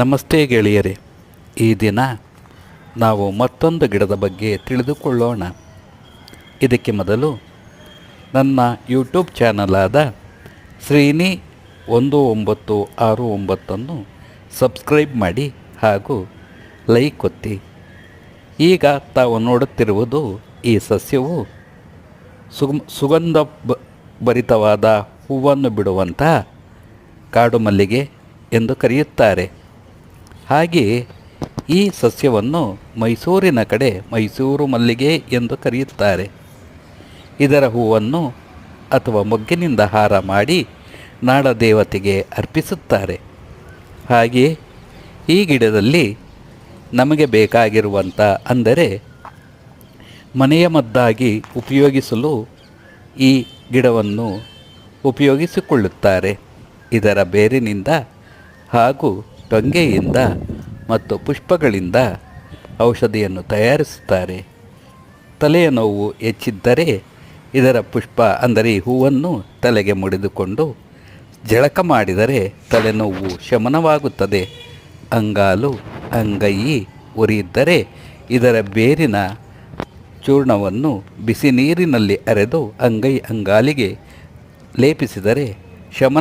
ನಮಸ್ತೆ ಗೆಳೆಯರೇ. ಈ ದಿನ ನಾವು ಮತ್ತೊಂದು ಗಿಡದ ಬಗ್ಗೆ ತಿಳಿದುಕೊಳ್ಳೋಣ. ಇದಕ್ಕೆ ಮೊದಲು ನನ್ನ ಯೂಟ್ಯೂಬ್ ಚಾನಲಾದ ಶ್ರೀನಿ ಒಂದು ಒಂಬತ್ತು ಆರು ಒಂಬತ್ತನ್ನು ಸಬ್ಸ್ಕ್ರೈಬ್ ಮಾಡಿ ಹಾಗೂ ಲೈಕ್ ಒತ್ತಿ. ಈಗ ತಾವು ನೋಡುತ್ತಿರುವುದು ಈ ಸಸ್ಯವು ಸುಗಮ್ ಸುಗಂಧ ಭರಿತವಾದ ಹೂವನ್ನು ಬಿಡುವಂಥ ಕಾಡು ಮಲ್ಲಿಗೆ ಎಂದು ಕರೆಯುತ್ತಾರೆ. ಹಾಗೆಯೇ ಈ ಸಸ್ಯವನ್ನು ಮೈಸೂರಿನ ಕಡೆ ಮೈಸೂರು ಮಲ್ಲಿಗೆ ಎಂದು ಕರೆಯುತ್ತಾರೆ. ಇದರ ಹೂವನ್ನು ಅಥವಾ ಮೊಗ್ಗಿನಿಂದ ಹಾರ ಮಾಡಿ ನಾಡ ದೇವತೆಗೆ ಅರ್ಪಿಸುತ್ತಾರೆ. ಹಾಗೆಯೇ ಈ ಗಿಡದಲ್ಲಿ ನಮಗೆ ಬೇಕಾಗಿರುವಂಥ ಅಂದರೆ ಮನೆಯ ಮದ್ದಾಗಿ ಉಪಯೋಗಿಸಲು ಈ ಗಿಡವನ್ನು ಉಪಯೋಗಿಸಿಕೊಳ್ಳುತ್ತಾರೆ. ಇದರ ಬೇರಿನಿಂದ ಹಾಗೂ ಟೊಂಗೆಯಿಂದ ಮತ್ತು ಪುಷ್ಪಗಳಿಂದ ಔಷಧಿಯನ್ನು ತಯಾರಿಸುತ್ತಾರೆ. ತಲೆಯ ನೋವು ಹೆಚ್ಚಿದ್ದರೆ ಇದರ ಪುಷ್ಪ ಅಂದರೆ ಹೂವನ್ನು ತಲೆಗೆ ಮುಡಿದುಕೊಂಡು ಜಳಕ ಮಾಡಿದರೆ ತಲೆನೋವು ಶಮನವಾಗುತ್ತದೆ. ಅಂಗಾಲು, ಅಂಗೈ ಉರಿಯಿದ್ದರೆ ಇದರ ಬೇರಿನ ಚೂರ್ಣವನ್ನು ಬಿಸಿ ನೀರಿನಲ್ಲಿ ಅರೆದು ಅಂಗೈ ಅಂಗಾಲಿಗೆ ಲೇಪಿಸಿದರೆ ಶಮನ